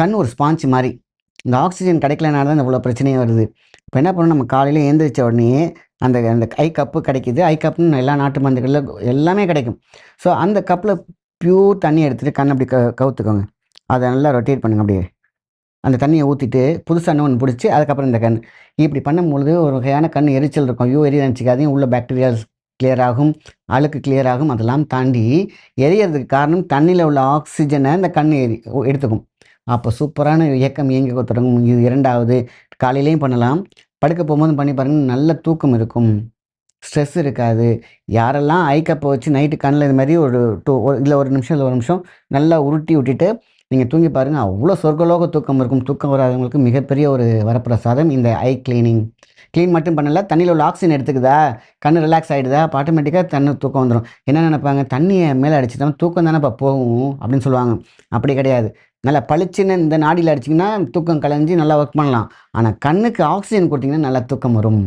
கண் ஒரு ஸ்பாஞ்ச் மாதிரி. இந்த ஆக்சிஜன் கிடைக்கலனால தான் இவ்வளோ பிரச்சனையும் வருது. இப்போ என்ன பண்ணணும்? நம்ம காலையில் எழுந்திரிச்ச உடனே அந்த அந்த ஐ கப்பு கிடைக்கிது. ஐ கப்புன்னு எல்லா நாட்டு மருந்துகளில் எல்லாமே கிடைக்கும். ஸோ அந்த கப்பில் பியூர் தண்ணி எடுத்துகிட்டு கண் அப்படி க கவுத்துக்கோங்க. அதை நல்லா ரொட்டேட் பண்ணுங்க அப்படியே. அந்த தண்ணியை ஊற்றிட்டு புதுசாக ஒன்று பிடிச்சி அதுக்கப்புறம் இந்த கண். இப்படி பண்ணும்பொழுது ஒரு வகையான கண் எரிச்சல் இருக்கும். ஐயோ எரிய நினச்சிக்காதையும் உள்ள பாக்டீரியாஸ் கிளியர் ஆகும். அழுக்கு கிளியர் ஆகும். அதெல்லாம் தாண்டி எரியறதுக்கு காரணம் தண்ணியில் உள்ள ஆக்சிஜனை இந்த கண் எரி எடுத்துக்கும். அப்போ சூப்பரான இயக்கம் இயங்க தொடங்கும். இது இரண்டாவது. காலையிலையும் பண்ணலாம். படுக்க போகும்போது பண்ணி பாருங்கள் நல்ல தூக்கம் இருக்கும். ஸ்ட்ரெஸ் இருக்காது. யாரெல்லாம் ஐ கப்பை வச்சு நைட்டு கண்ணில் இது மாதிரி ஒரு டூ ஒரு இல்லை ஒரு நிமிஷம் இல்லை ஒரு நிமிஷம் நல்லா உருட்டி விட்டுட்டு நீங்கள் தூங்கி பாருங்கள் அவ்வளோ சொர்க்கலோக தூக்கம் இருக்கும். தூக்கம் வராதவங்களுக்கு மிகப்பெரிய ஒரு வரப்பிரசாதம் இந்த ஐ கிளீனிங். க்ளீன் மட்டும் பண்ணல தண்ணியில் உள்ள ஆக்சிஜன் எடுத்துக்குதா? கண் ரிலாக்ஸ் ஆகிடுதா ஆட்டோமேட்டிக்காக தண்ணி தூக்கம் வந்துடும் என்ன நினைப்பாங்க? தண்ணியை மேலே அடிச்சுட்டா தூக்கம் தானேப்பா போகும் அப்படின்னு சொல்லுவாங்க. அப்படி கிடையாது. நல்லா பளிச்சுன்னு இந்த நாடியில் அடிச்சிங்கன்னா தூக்கம் கலைஞ்சி நல்லா ஒர்க் பண்ணலாம். ஆனால் கண்ணுக்கு ஆக்சிஜன் கொடுத்தீங்கன்னா நல்லா தூக்கம் வரும்.